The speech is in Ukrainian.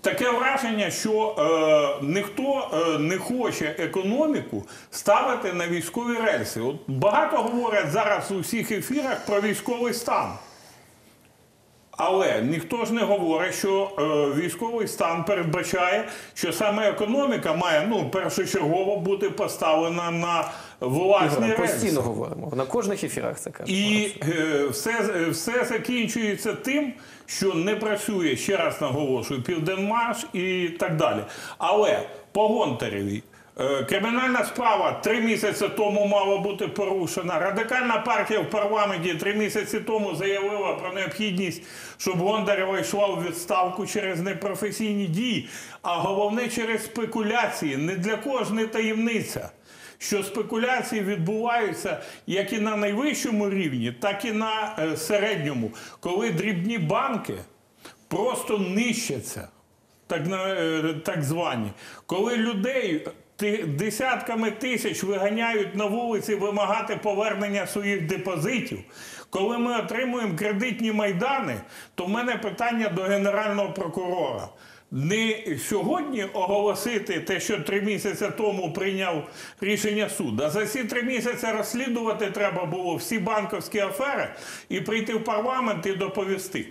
Таке враження, що е, ніхто е, не хоче економіку ставити на військові рельси. От багато говорять зараз у всіх ефірах про військовий стан. Але ніхто ж не говорить, що е, військовий стан передбачає, що саме економіка має ну першочергово бути поставлена на власні Ігор, постійно говоримо. На кожних ефірах це кажемо. І е, все, все закінчується тим, що не працює, ще раз наголошую, Південмаш і так далі. Але по Гонтаревій. Е, Кримінальна справа три місяці тому мала бути порушена. Радикальна партія в парламенті три місяці тому заявила про необхідність, щоб Гондарева йшла у відставку через непрофесійні дії, а головне через спекуляції. Не для кого ж таємниця що спекуляції відбуваються як і на найвищому рівні, так і на е, середньому, коли дрібні банки просто нищаться, так, е, так звані, коли людей. Десятками тисяч виганяють на вулиці вимагати повернення своїх депозитів. Коли ми отримуємо кредитні майдани, то в мене питання до генерального прокурора не сьогодні оголосити те, що три місяці тому прийняв рішення суд, а за ці три місяці розслідувати треба було всі банковські афери і прийти в парламент і доповісти.